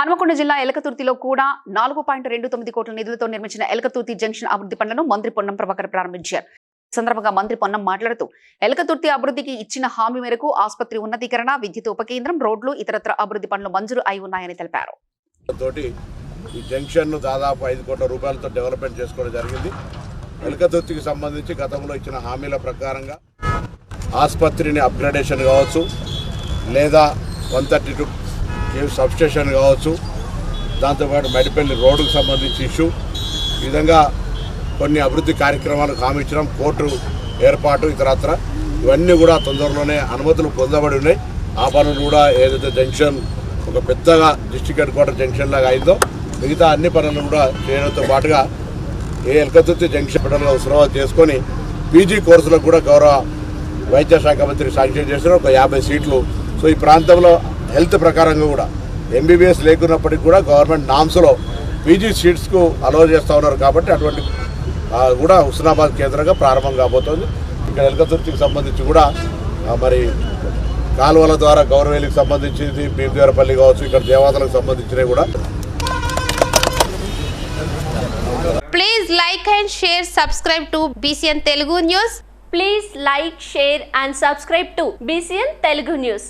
హనుమకొండ జిల్లా ఎలకతుర్తిలో కూడా నాలుగు పాయింట్ రెండు తొమ్మిది కోట్ల నిధులతో నిర్మించిన ఎలకతుర్తి జంక్షన్ అభివృద్ధి పనులను మంత్రి పొన్నం ప్రభాకర్ ప్రారంభించారు. సందర్భంగా మంత్రి పొన్నం మాట్లాడుతూ ఎలకతుర్తి అభివృద్ధికి ఇచ్చిన హామీ మేరకు ఆసుపత్రి ఉన్నతీకరణ విద్యుత్ ఉపకేంద్రం రోడ్లు ఇతరత్ర అభివృద్ధి పనులు మంజూరు అయి ఉన్నాయని తెలిపారు. తోటి ఈ జంక్షన్ను దాదాపు ఐదు కోట్ల రూపాయలతో డెవలప్మెంట్ చేసుకోవడం జరిగింది. ఎలకతుర్తికి సంబంధించి గతంలో ఇచ్చిన హామీల ప్రకారంగా ఆసుపత్రిని అప్గ్రేడేషన్ కావచ్చు లేదా వన్ థర్టీ టూ సబ్స్టేషన్ కావచ్చు దాంతోపాటు మడిపల్లి రోడ్డుకు సంబంధించి ఇష్యూ. ఈ విధంగా కొన్ని అభివృద్ధి కార్యక్రమాలకు హామీ ఇచ్చడం కోర్టు ఏర్పాటు ఇతరత్ర. ఇవన్నీ కూడా తొందరలోనే అనుమతులు పొందబడి ఉన్నాయి. ఆ పనులు కూడా ఏదైతే జంక్షన్ ఒక పెద్దగా డిస్టిక్ హెడ్ క్వార్టర్ జంక్షన్ లాగా అయిందో మిగతా అన్ని పనులు కూడా చేయడంతో పాటుగా ఏ ఎల్కతుర్తి జంక్షన్ పనులు సులభం చేసుకొని పీజీ కోర్సులకు కూడా గౌరవ వైద్య శాఖ మంత్రి శాంక్షన్ చేసిన ఒక యాభై సీట్లు. సో ఈ ప్రాంతంలో హెల్త్ ప్రకారంగా కూడా ఎంబీబీఎస్ లేకున్నప్పటికీ కూడా గవర్నమెంట్ నామ్స్లో పీజీ సీట్స్కు అలో చేస్తూ ఉన్నారు కాబట్టి అటువంటి ఆ, కూడా హుస్నాబాద్ కేంద్రంగా ప్రారంభం కాబోతోంది ఇక్కడ ఎల్కతుర్తికి సంబంధించి కూడా మరి కాలువల ద్వారా గౌరవేలికి సంబంధించింది భీమదేవరపల్లి కావచ్చు ఇక్కడ దేవాతలకు సంబంధించినవి కూడా Please like and share, subscribe to BCN Telugu News. Please like, share and subscribe to BCN Telugu News.